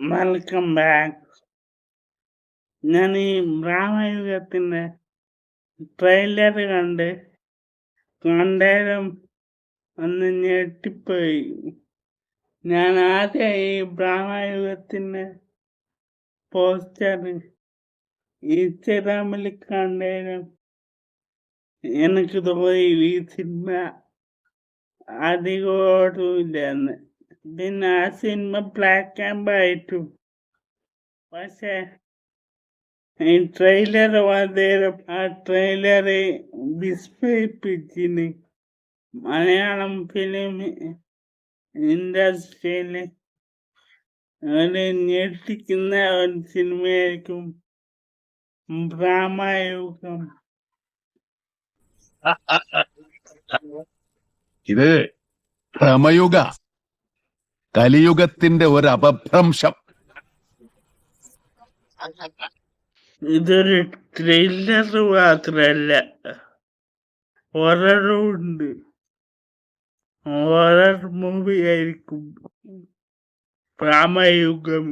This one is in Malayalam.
വെൽക്കം ബാക്ക് ഞാൻ ഈ ബ്രാഹ്മയുഗത്തിന്റെ ട്രെയിലർ കണ്ട് കണ്ടേരം ഒന്ന് ഞെട്ടിപ്പോയി. ഞാൻ ആദ്യം ഈ ബ്രാഹ്മയുഗത്തിന്റെ പോസ്റ്റർ ഇൻസ്റ്റഗ്രാമിൽ കണ്ടേരം എനിക്ക് തോന്നി ഈ സിനിമ അധികോടുമില്ലെന്ന് പിന്നെ ആ സിനിമ ബ്ലാക്ക് ആൻഡ് വൈറ്റും പക്ഷേ ഈ ട്രെയിലർ വന്നേരം ആ ട്രെയിലർ വിസ്മയിപ്പിച്ചിന് മലയാളം ഫിലിം ഇൻഡസ്ട്രിയിൽ ഒരു ഞെട്ടിക്കുന്ന ഒരു സിനിമയായിരിക്കും ബ്രാഹ്മയുഗം ഇത് ഭ്രമയുഗ. കലിയുഗത്തിന്റെ ഒരു അപഭ്രംശം ഇതൊരു ട്രെയിലർ മാത്രല്ല ഹൊററുണ്ട് ഹൊറർ മൂവി ആയിരിക്കും. പ്രാമയുഗം.